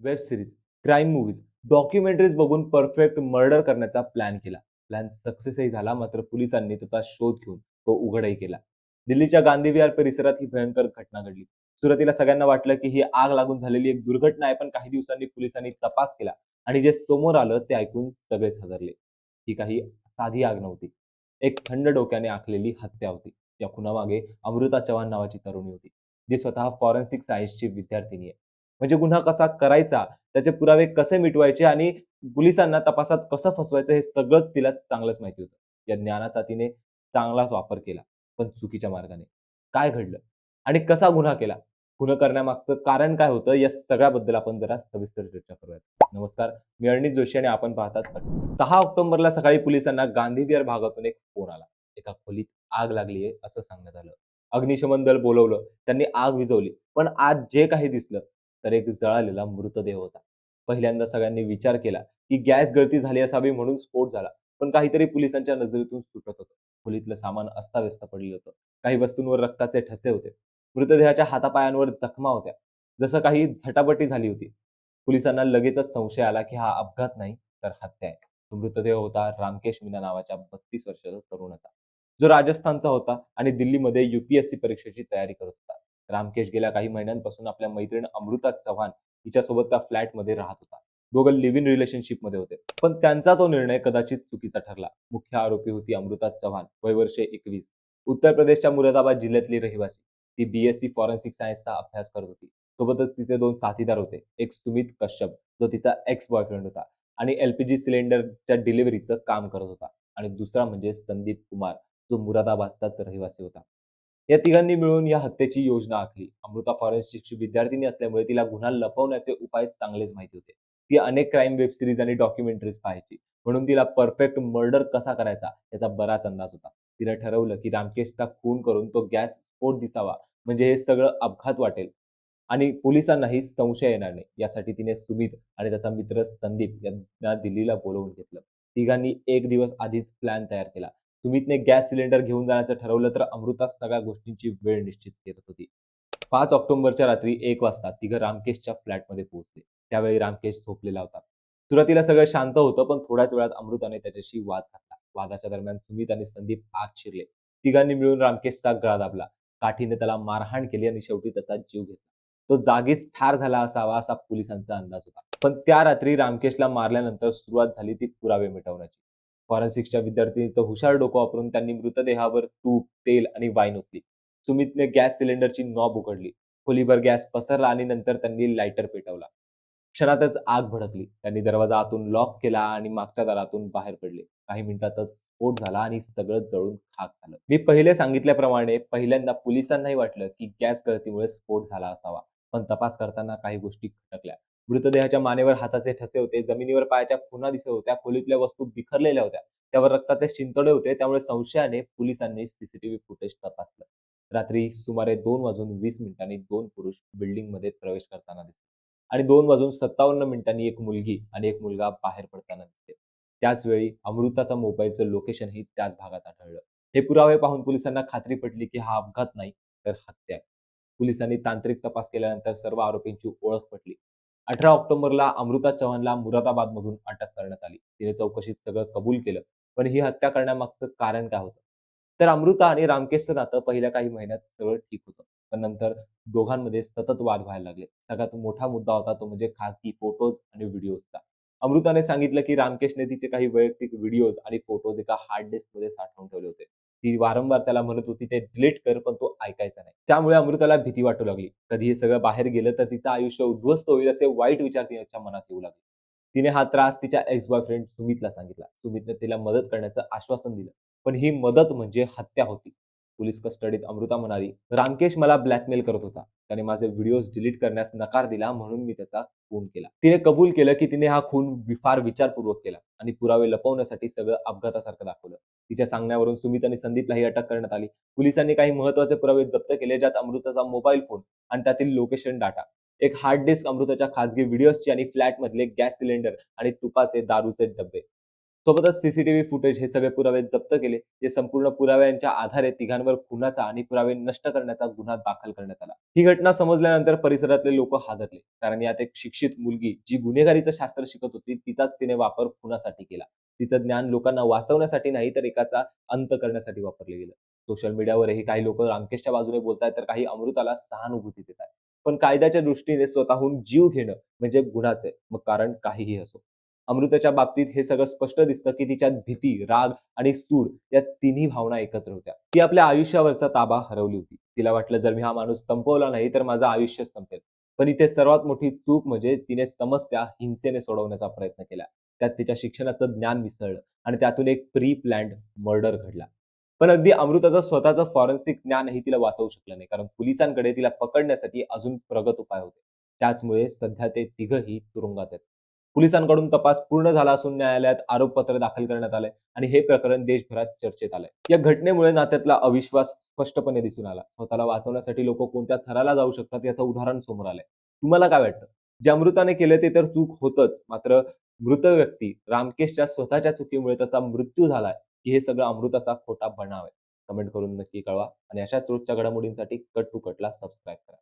Web series crime movies documentaries बघून perfect murder करण्याचा plan केला. प्लॅन सक्सेसही झाला मात्र पोलिसांनी त्याचा शोध घेऊन तो उघडही केला. दिल्लीच्या गांधी विहार परिसरात ही भयंकर घटना घडली. सुरुवातीला सगळ्यांना वाटलं की ही आग लागून झालेली एक दुर्घटना आहे पण काही दिवसांनी पोलिसांनी तपास केला आणि जे समोर आलं ते ऐकून सगळेच हजरले. ही काही साधी आग नव्हती. एक थंड डोक्याने आखलेली हत्या होती. या खुनामागे अमृता चव्हाण नावाची तरुणी होती जी स्वतः फॉरेन्सिक सायन्सची विद्यार्थिनी आहे. म्हणजे गुन्हा कसा करायचा त्याचे पुरावे कसे मिटवायचे आणि पोलिसांना तपासात कसं फसवायचं हे सगळंच तिला चांगलंच माहिती होतं. या ज्ञानाचा तिने चांगलाच वापर केला पण चुकीच्या मार्गाने. काय घडलं? आणि कसा गुन्हा केला? गुन्हा करण्यामागचं कारण काय होतं? या सगळ्याबद्दल आपण जरा सविस्तर चर्चा करूयात. नमस्कार मी अरणित जोशी आणि आपण पाहतात सहा ऑक्टोबरला सकाळी पोलिसांना गांधीविहार भागातून एक फोन आला. एका खोलीत आग लागली आहे असं सांगण्यात आलं. अग्निशमन दल बोलवलं. त्यांनी आग विझवली. पण आज जे काही दिसलं तर एक जळालेला मृतदेह होता. पहिल्यांदा सगळ्यांनी विचार केला की गॅस गळती झाली असावी म्हणून स्फोट झाला पण काहीतरी पोलिसांच्या नजरेतून सुटत होतं. खोलीतलं सामान अस्ताव्यस्त पडलं होतं. काही वस्तूंवर रक्ताचे ठसे होते. मृतदेहाच्या हातापायांवर जखमा होत्या. जसं काही झटापटी झाली होती. पोलिसांना लगेचच संशय आला की हा अपघात नाही तर हत्या आहे. तो मृतदेह होता रामकेश मीना नावाच्या बत्तीस वर्षाचा तरुणाचा. जो राजस्थानचा होता आणि दिल्लीमध्ये युपीएससी परीक्षेची तयारी करत होता. रामकेश गेल्या काही महिन्यांपासून आपल्या मैत्रीण अमृता चव्हाण हिच्यासोबत त्या फ्लॅटमध्ये राहत होता. दोघं लिव्ह इन रिलेशनशिपमध्ये होते. पण त्यांचा तो निर्णय कदाचित चुकीचा ठरला. मुख्य आरोपी होती अमृता चव्हाण वय वर्षे एकवीस. उत्तर प्रदेशच्या मुरादाबाद जिल्ह्यातली रहिवासी. ती बीएससी फॉरेन्सिक सायन्सचा अभ्यास करत होती. सोबतच तिचे दोन साथीदार होते एक सुमित कश्यप जो तिचा एक्स बॉयफ्रेंड होता आणि एलपीजी सिलेंडरच्या डिलिव्हरीचं काम करत होता. आणि दुसरा म्हणजे संदीप कुमार जो मुरादाबादचाच रहिवासी होता. या तिघांनी मिळून या हत्येची योजना आखली. अमृता फॉरेन्सिकची विद्यार्थिनी असल्यामुळे तिला गुन्हा लपवण्याचे उपाय चांगलेच माहिती होते. ती अनेक क्राईम वेब सिरीज आणि डॉक्युमेंटरीज पाहायची. म्हणून तिला परफेक्ट मर्डर कसा करायचा याचा बराच अंदाज होता. तिने ठरवलं की रामकेशचा खून करून तो गॅस स्फोट दिसावा. म्हणजे हे सगळं अपघात वाटेल. आणि पोलिसांनाही संशय येणार नाही. यासाठी तिने सुमित आणि त्याचा मित्र संदीप यांना दिल्लीला बोलवून घेतलं. तिघांनी एक दिवस आधीच प्लॅन तयार केला. सुमितने गॅस सिलेंडर घेऊन जाण्याचं ठरवलं तर अमृता सगळ्या गोष्टींची वेळ निश्चित करत होती. पाच ऑक्टोबरच्या रात्री एक वाजता तिघं रामकेशच्या फ्लॅटमध्ये पोहोचले. त्यावेळी रामकेश झोपलेला होता. सुरुवातीला सगळं शांत होतं पण थोड्याच वेळात अमृताने त्याच्याशी वाद घातला. वादाच्या दरम्यान सुमित आणि संदीप आत शिरले. तिघांनी मिळून रामकेशचा गळा दाबला. काठीने त्याला मारहाण केली आणि शेवटी त्याचा जीव घेतला. तो जागीच ठार झाला असावा असा पोलिसांचा अंदाज होता. पण त्या रात्री रामकेशला मारल्यानंतर सुरुवात झाली ती पुरावे मिटवण्याची. फॉरेन्सिक्सच्या विद्यार्थिनीचं हुशार डोकं वापरून त्यांनी मृतदेहावर तूप तेल आणि वाईन ओतली. सुमितने गॅस सिलेंडरची नॉब उघडली. खोलीभर गॅस पसरला आणि नंतर त्यांनी लायटर पेटवला. क्षणातच आग भडकली. त्यांनी दरवाजा आतून लॉक केला आणि मागच्या दारातून बाहेर पडले. काही मिनिटातच स्फोट झाला आणि सगळं जळून खाक झालं. मी पहिले सांगितल्याप्रमाणे पहिल्यांदा पोलिसांनाही वाटलं की गॅस गळतीमुळे स्फोट झाला असावा. पण तपास करताना काही गोष्टी खटकल्या. मृतदेहाच्या मानेवर हाताचे ठसे होते जमिनीवर पायाच्या खुना दिसत होत्या खोलीतल्या वस्तू बिखरलेल्या होत्या त्यावर रक्ताचे शिंतोडे होते त्यामुळे संशयाने पोलिसांनी सीसीटीव्ही फुटेज तपासलं. रात्री सुमारे दोन वाजून वीस मिनिटांनी दोन पुरुष बिल्डिंगमध्ये प्रवेश करताना दिसले. आणि दोन वाजून सत्तावन्न मिनिटांनी एक मुलगी आणि एक मुलगा बाहेर पडताना दिसते त्याच वेळी अमृताचा मोबाईलचं लोकेशनही त्याच भागात आढळलं. हे पुरावे पाहून पोलिसांना खात्री पटली की हा अपघात नाही तर हत्या आहे. पोलिसांनी तांत्रिक तपास केल्यानंतर सर्व आरोपींची ओळख पटली. अठरा ऑक्टोबरला अमृता चव्हाणला मुरादाबाद मधून अटक करण्यात आली. तिने चौकशीत सगळं कबूल केलं पण ही हत्या करण्यामागचं कारण काय होतं? तर अमृता आणि रामकेशचं नातं पहिल्या काही महिन्यात सगळं ठीक होतं पण नंतर दोघांमध्ये सतत वाद व्हायला लागले. सगळ्यात मोठा मुद्दा होता तो म्हणजे खासगी फोटोज आणि व्हिडिओजचा. अमृताने सांगितलं की रामकेशने तिचे काही वैयक्तिक व्हिडिओज आणि फोटोज एका हार्ड डिस्कमध्ये साठवून ठेवले होते. ती वारंवार त्याला म्हणत होती ते डिलीट कर पण तो ऐकायचा नाही. त्यामुळे अमृताला भीती वाटू लागली. कधी हे सगळं बाहेर गेलं तर तिचं आयुष्य उद्ध्वस्त होईल असे वाईट विचार तिच्या मनात येऊ लागले. तिने हा त्रास तिच्या एक्स बॉयफ्रेंड सुमितला सांगितला. सुमितने तिला मदत करण्याचं आश्वासन दिलं. पण ही मदत म्हणजे हत्या होती. पोलीस कस्टडीत अमृता म्हणाली रामकेश मला ब्लॅकमेल करत होता. त्याने माझे व्हिडिओज डिलीट करण्यास नकार दिला म्हणून मी त्याचा खून केला. तिने कबूल केलं की तिने हा खून फार विचारपूर्वक केला आणि पुरावे लपवण्यासाठी सगळं अपघातासारखं दाखवलं. तिच्या सांगण्यावरून सुमित आणि संदीपलाही अटक करण्यात आली. पोलिसांनी काही महत्त्वाचे पुरावे जप्त केले ज्यात अमृताचा मोबाईल फोन आणि त्यातील लोकेशन डाटा एक हार्ड डिस्क अमृताच्या खासगी व्हिडिओजची आणि फ्लॅट मधले गॅस सिलेंडर आणि तुपाचे दारूचे डबे सोबतच सीसीटीव्ही फुटेज हे सगळे पुरावे जप्त केले. जे संपूर्ण पुराव्यांच्या आधारे तिघांवर खुनाचा आणि पुरावे नष्ट करण्याचा गुन्हा दाखल करण्यात आला. ही घटना समजल्यानंतर परिसरातले लोक हादरले. कारण यात एक शिक्षित मुलगी जी गुन्हेगारीचं शास्त्र शिकत होती तिचाच तिने वापर खुनासाठी केला. तिचं ज्ञान लोकांना वाचवण्यासाठी नाही तर एकाचा अंत करण्यासाठी वापरले गेलं. सोशल मीडियावरही काही लोक रामकेशच्या बाजूने बोलतायत तर काही अमृताला सहानुभूती देत आहेत पण कायद्याच्या दृष्टीने स्वतःहून जीव घेणं म्हणजे गुन्हाच आहे. मग कारण काहीही असो. अमृताच्या बाबतीत हे सगळं स्पष्ट दिसतं की तिच्यात भीती राग आणि सूड या तिन्ही भावना एकत्र होत्या. ती आपल्या आयुष्यावरचा ताबा हरवली होती. तिला वाटलं जर मी हा माणूस संपवला नाही तर माझं आयुष्य संपेल. पण इथे सर्वात मोठी चूक म्हणजे तिने समस्या हिंसेने सोडवण्याचा प्रयत्न केला. त्यात तिच्या शिक्षणाचं ज्ञान मिसळलं आणि त्यातून एक प्री प्लॅन्ड मर्डर घडला. पण अगदी अमृताचं स्वतःचं फॉरेन्सिक ज्ञानही तिला वाचवू शकलं नाही कारण पोलिसांकडे तिला पकडण्यासाठी अजून प्रगत उपाय होते. त्याचमुळे सध्या ते तिघही तुरुंगात आहेत. पोलिसांकडून तपास पूर्ण झाला असून न्यायालयात आरोपपत्र दाखल करण्यात आलंय आणि हे प्रकरण देशभरात चर्चेत आलंय. या घटनेमुळे नात्यातला अविश्वास स्पष्टपणे दिसून आला. स्वतःला वाचवण्यासाठी लोक कोणत्या थराला जाऊ शकतात याचं उदाहरण समोर आलंय. तुम्हाला काय वाटतं? जे अमृताने केलं ते तर चूक होतच मात्र मृत व्यक्ती रामकेशच्या स्वतःच्या चुकीमुळे त्याचा मृत्यू झालाय की हे सगळं अमृताचा खोटा बनाव आहे. कमेंट करून नक्की कळवा आणि अशाच रोजच्या घडामोडींसाठी कट टू कटला सबस्क्राईब करा.